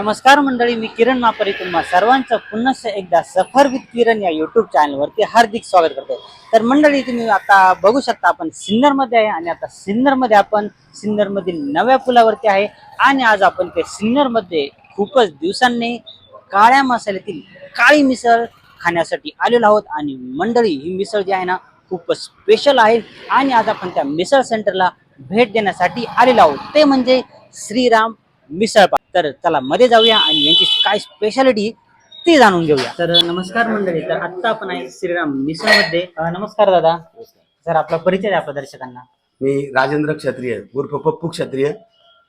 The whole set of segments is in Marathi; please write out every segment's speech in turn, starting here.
नमस्कार मंडळी मी किरण मापरी तुम्हा सर्वांचं पुन्हा एकदा सफर विथ किरण या युट्यूब चॅनलवरती हार्दिक स्वागत करतो तर मंडळी तुम्ही आता बघू शकता आपण सिन्नरमध्ये आहे आणि आता सिन्नरमध्ये आपण सिन्नरमधील नव्या पुलावरती आहे आणि आज आपण ते सिन्नरमध्ये खूपच दिवसांनी काळ्या मसाल्यातील काळी मिसळ खाण्यासाठी आलेलो आहोत आणि मंडळी ही मिसळ जी आहे ना खूपच स्पेशल आहे आणि आज आपण त्या मिसळ सेंटरला भेट देण्यासाठी आलेलो आहोत. ते म्हणजे श्रीराम मिसळ पाव. तर चला मध्ये जाऊया आणि यांची काय स्पेशालिटी ती जाणून घेऊया. तर नमस्कार मंडळी तर आत्ता आपण आहे श्रीराम मिसळमध्ये नमस्कार दादा. सर आपला परिचय द्या आपल्या दर्शकांना. मी राजेंद्र क्षत्रिय उर्फ पप्पू क्षत्रिय.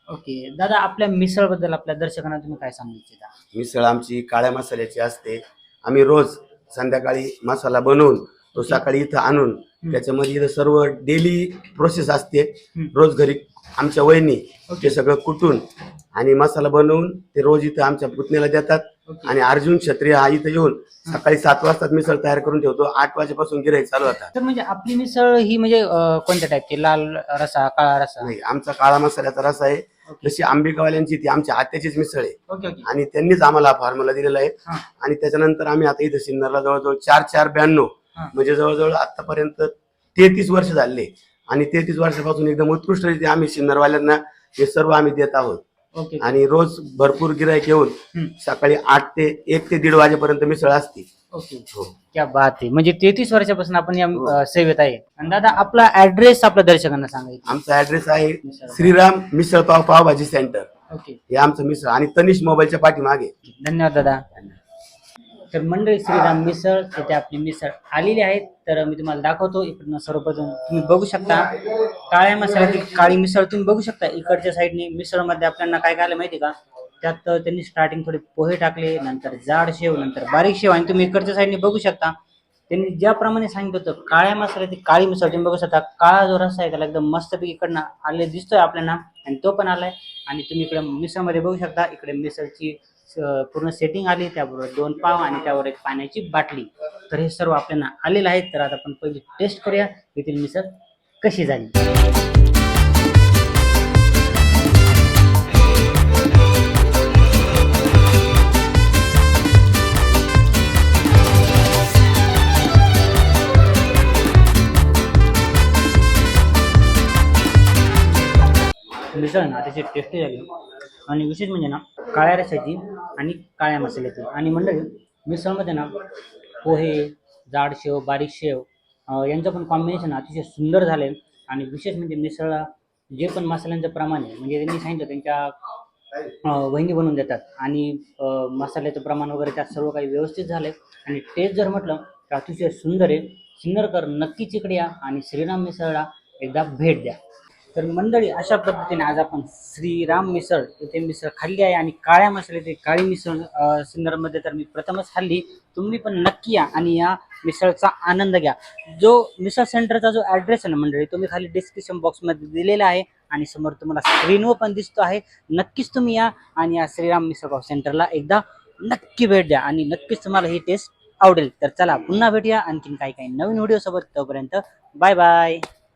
ओके. दादा आपल्या मिसळबद्दल आपल्या दर्शकांना तुम्ही काय सांगू इच्छिता? मिसळ आमची काळ्या मसाल्याची असते. आम्ही रोज संध्याकाळी मसाला बनवून तो सकाळी इथं आणून त्याच्यामध्ये इथं सर्व डेली प्रोसेस असते. रोज घरी आमच्या वहिनी ते सगळं कुटून आणि मसाला बनवून ते रोज इथं आमच्या पुतण्याला देतात. आणि अर्जुन क्षत्रिय हा इथं येऊन सकाळी सात वाजता मिसळ तयार करून ठेवतो. आठ वाजेपासून गिराईक चालू होतात तर म्हणजे आपली मिसळ ही म्हणजे कोणत्या टाईपची लाल रसा काळा रसा? नाही आमचा काळा मसाल्याचा रस आहे. जशी आंबेगावल्यांची ती आमच्या आत्याचीच मिसळ आहे. आणि त्यांनीच आम्हाला फॉर्म्युला दिलेला आहे. आणि त्याच्यानंतर आम्ही आता इथे सिन्नरला जवळजवळ चार चार ब्याण्णव. म्हणजे जवळजवळ आतापर्यंत तेहतीस वर्ष झाले. आणि तेहतीस वर्षापासून एकदम उत्कृष्ट रीती आम्ही सिन्नरवाल्यांना हे सर्व आम्ही देत आहोत. आणि रोज भरपूर गिराईक येऊन. सकाळी आठ ते एक ते दीड वाजेपर्यंत मिसळ असते. ओके. हो. क्या बात आहे. म्हणजे तेहतीस वर्षापासून आपण या हो. सेवेत आहे. आणि दादा आपला ऍड्रेस आपल्या दर्शकांना सांगायचं आमचा ऍड्रेस आहे श्रीराम मिसळ पाव पावभाजी सेंटर ओके. हे आमचं मिसळ. आणि तनिष मोबाईलच्या पाठीमागे. धन्यवाद दादा. तर मंडळी श्रीराम मिसळ इथे आपली मिसळ आलेली आहे. तर मी तुम्हाला दाखवतो इकडनं सर्वप्रथम तुम्ही बघू शकता. काळ्या मसाल्यातील काळी मिसळ तुम्ही बघू शकता. इकडच्या साईडने मिसळमध्ये आपल्याला काय काय आलं माहिती का? त्यात त्यांनी स्टार्टिंग थोडे पोहे टाकले नंतर जाड शेव नंतर बारीक शेव आणि तुम्ही इकडच्या साईडने बघू शकता. त्यांनी ज्याप्रमाणे सांगितलं होतं काळ्या मसाल्याची काळी मिसळ तुम्ही बघू शकता. काळा जो रस्सा आहे त्याला एकदम मस्तपैकी इकडनं आले दिसतोय आपल्याला आणि तो पण आलाय. आणि तुम्ही इकडे मिसळमध्ये बघू शकता. इकडे मिसळची पूर्ण सेटिंग आली त्याबरोबर दोन पाव आणि त्यावर एक पाण्याची बाटली. तर हे सर्व आपल्याला आलेलं आहे. तर आता आपण पहिली टेस्ट करूया. येथील मिसळ कशी झाली? मिसळ ना त्याची टेस्टी झाली. आणि विशेष म्हणजे ना काळ्या रशाची आणि काळ्या मसाल्याची. आणि मंडळी मिसळमध्ये ना पोहे जाड शेव बारीक शेव यांचं पण कॉम्बिनेशन अतिशय सुंदर झालं. आहे आणि विशेष म्हणजे मिसळला जे पण मसाल्यांचं प्रमाण आहे म्हणजे त्यांनी सांगितलं त्यांच्या वहिनी बनवून देतात. आणि मसाल्याचं प्रमाण वगैरे त्यात सर्व काही व्यवस्थित झालं. आहे आणि टेस्ट जर म्हटलं तर अतिशय सुंदर आहे. सिन्नरकर नक्कीच इकडे या आणि श्रीराम मिसळला एकदा भेट द्या. तर मंडळी अशा पद्धतीने आज आपण श्रीराम मिसळ इथे मिसळ खाल्ली आहे आणि काळ्या मसाले ते काळी मिसळ अं, सिन्नरमध्ये तर मी प्रथमच खाल्ली. तुम्ही पण नक्की या आणि या मिसळचा आनंद घ्या. जो मिसळ सेंटरचा जो ॲड्रेस आहे ना मंडळी तो मी खाली डिस्क्रिप्शन बॉक्समध्ये दिलेला आहे आणि समोर तुम्हाला स्क्रीनवर पण दिसतो आहे. नक्कीच तुम्ही या आणि या श्रीराम मिसळ पाव सेंटरला एकदा नक्की भेट द्या आणि नक्कीच तुम्हाला ही टेस्ट आवडेल. तर चला पुन्हा भेटूया. आणखीन काही काही नवीन व्हिडिओसोबत तोपर्यंत बाय बाय